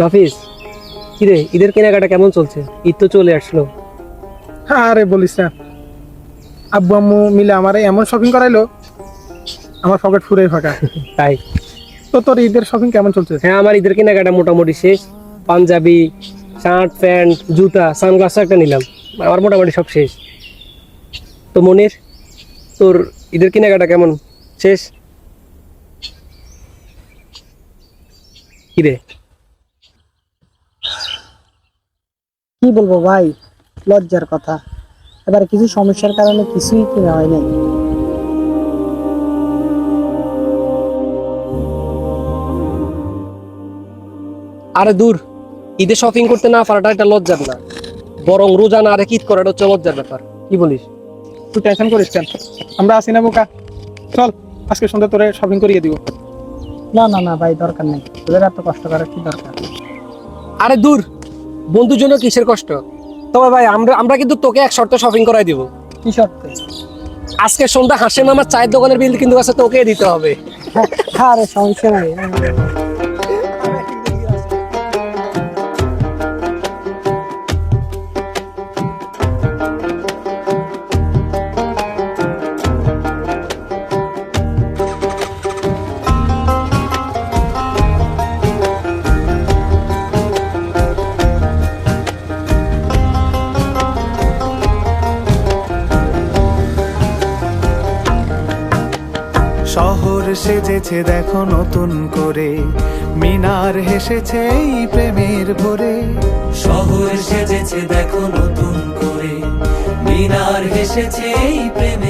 রাফিস কিরে ঈদের কেনাকাটা কেমন চলছে? ঈদ তো চলে আসলো। হ্যাঁ, আরে বলিস না। আব্বু আম্মু মিলে আমারে এমন শপিং করাইলো আমার পকেট ফুরে ফাঁকা। তাই? তো তোর ঈদের শপিং কেমন চলছে? হ্যাঁ আমার ঈদের কেনাকাটা মোটামুটি শেষ। পাঞ্জাবি শার্ট প্যান্ট জুতা সানগ্লাস একটা নিলাম। আমার মোটামুটি সব শেষ। তো মনের? তোর ঈদের কেনাকাটা কেমন? শেষ? কিরে? কি বলব ভাই লজ্জার কথা। এবার কিছু সমস্যার কারণে কিছুই কিনা হয় নাই। আরে দূর ঈদে শপিং করতে না পারাটা একটা লজ্জার না। বরং রোজা না রেখে ঈদ করাটা হচ্ছে লজ্জার ব্যাপার। কি বলিস? তুই টেনশন করিস কেন? আমরা আসি না বোকা। চল আজকে সন্ধ্যা তোরে শপিং করিয়ে দিব। না না না ভাই দরকার নেই। তোদের এত কষ্ট করার কি দরকার? আরে দূর বন্ধুর জন্য কিসের কষ্ট? তবে ভাই আমরা আমরা কিন্তু তোকে এক শর্ত শপিং করাই দিব। কি শর্তে? আজকে সন্ধ্যা হাসিম আমার চায়ের দোকানের বিল কিন্তু আছে তোকে দিতে হবে। আরে সমস্যা নাই শহর সেজেছে দেখো নতুন করে। মিনার হেসেছে এই প্রেমের ভরে। শহর সেজেছে দেখো নতুন করে। মিনার হেসেছে এই প্রেমের